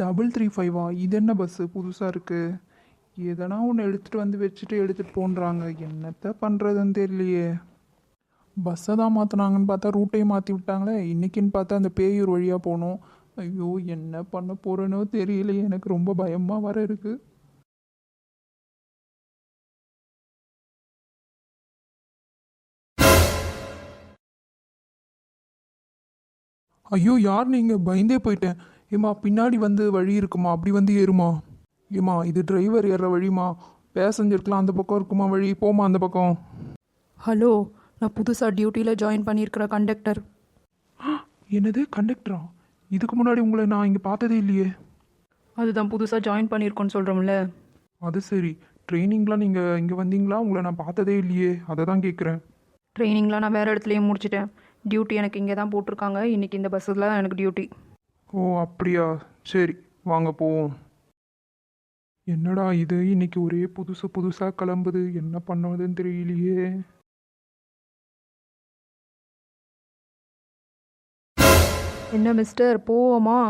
Double three ஃபைவா இது என்ன bus புதுசாக இருக்குது எதனா ஒன்று எடுத்துகிட்டு வந்து வச்சுட்டு எடுத்துகிட்டு போன்றாங்க. என்னத்த பண்ணுறதுன்னு தெரியலையே. பஸ்ஸை தான் மாற்றினாங்கன்னு பார்த்தா ரூட்டையும் மாற்றி விட்டாங்களே. இன்றைக்கின்னு பார்த்தா அந்த பேயூர் வழியாக போகணும் ஐயோ என்ன பண்ண போகிறேனோ தெரியலையே. எனக்கு ரொம்ப பயமாக வர இருக்குது ஐயோ யார் நீங்கள் பயந்தே போயிட்டேன். ஏம்மா பின்னாடி வந்து வழி இருக்குமா? அப்படி வந்து ஏறுமா? ஏம்மா இது டிரைவர் ஏறுற வழிமா பேசஞ்சருக்குலாம் அந்த பக்கம் இருக்குமா வழி? போமா அந்த பக்கம். ஹலோ நான் புதுசாக டியூட்டியில் ஜாயின் பண்ணியிருக்கிற கண்டக்டர் என்னது கண்டக்டரா இதுக்கு முன்னாடி உங்களை நான் இங்கே பார்த்ததே இல்லையே. அதுதான் புதுசாக ஜாயின் பண்ணியிருக்கோன்னு சொல்கிறோம்ல அது சரி. ட்ரைனிங்லாம் நீங்கள் இங்கே வந்தீங்களா? உங்களை நான் பார்த்ததே இல்லையே. அதை தான் கேட்குறேன் ட்ரைனிங்லாம் நான் வேறு இடத்துலையே முடிச்சிட்டேன். டியூட்டி எனக்கு இங்கே தான் போட்டிருக்காங்க. இன்றைக்கி இந்த பஸ்ஸில் தான் எனக்கு டியூட்டி ஓ அப்படியா? சரி வாங்க போவோம். என்னடா இது? இன்னைக்கு ஒரே புதுசு புதுசாக கிளம்புது. என்ன பண்ணுவதுன்னு தெரியலையே. என்ன மிஸ்டர் போவோமா?